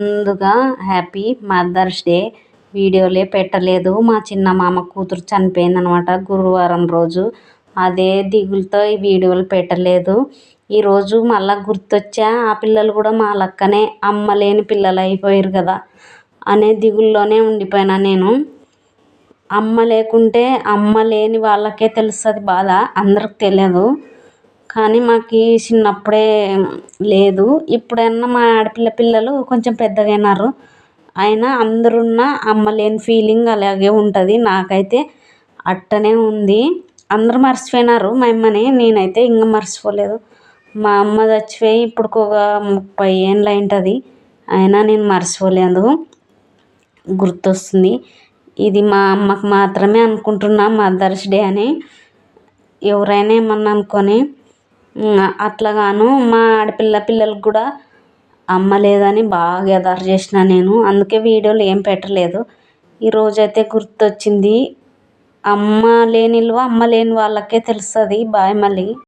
ముందుగా happy mother's day వీడియోలే పెట్టలేదు. మా చిన్న మామ కూతురు చనిపోయిందనమాట గురువారం రోజు. అదే దిగులతో ఈ వీడియోలు పెట్టలేదు. ఈరోజు మళ్ళీ గుర్తొచ్చా? ఆ పిల్లలు కూడా మా లక్కనే అమ్మలేని పిల్లలు అయిపోయారు కదా అనే దిగుల్లోనే ఉండిపోయినా నేను. అమ్మ లేకుంటే అమ్మ లేని వాళ్ళకే తెలుస్తుంది బాధ. అందరికి తెలియదు. కానీ మాకు చిన్నప్పుడే లేదు. ఇప్పుడన్నా మా ఆడపిల్ల పిల్లలు కొంచెం పెద్దగా అయినారు అయినా అందరున్న అమ్మ లేని ఫీలింగ్ అలాగే ఉంటుంది. నాకైతే అట్టనే ఉంది. అందరూ మర్చిపోయినారు మా అమ్మని. నేనైతే ఇంకా మర్చిపోలేదు. మా అమ్మ చచ్చిపోయి ఇప్పుడు ఒక ముప్పై ఏళ్ళు అయింటుంది అయినా నేను మర్చిపోలేదు. గుర్తొస్తుంది. ఇది మా అమ్మకు మాత్రమే అనుకుంటున్నా మదర్స్ డే అని. ఎవరైనా ఏమన్నా అనుకొని అట్లాగాను మా ఆడపిల్ల పిల్లలకు కూడా అమ్మ లేదని బాగా ఎదారు చేసిన నేను. అందుకే వీడియోలు ఏం పెట్టలేదు. ఈరోజైతే గుర్తొచ్చింది. అమ్మ లేని అమ్మ లేని వాళ్ళకే తెలుస్తుంది బాయ్ మళ్ళీ.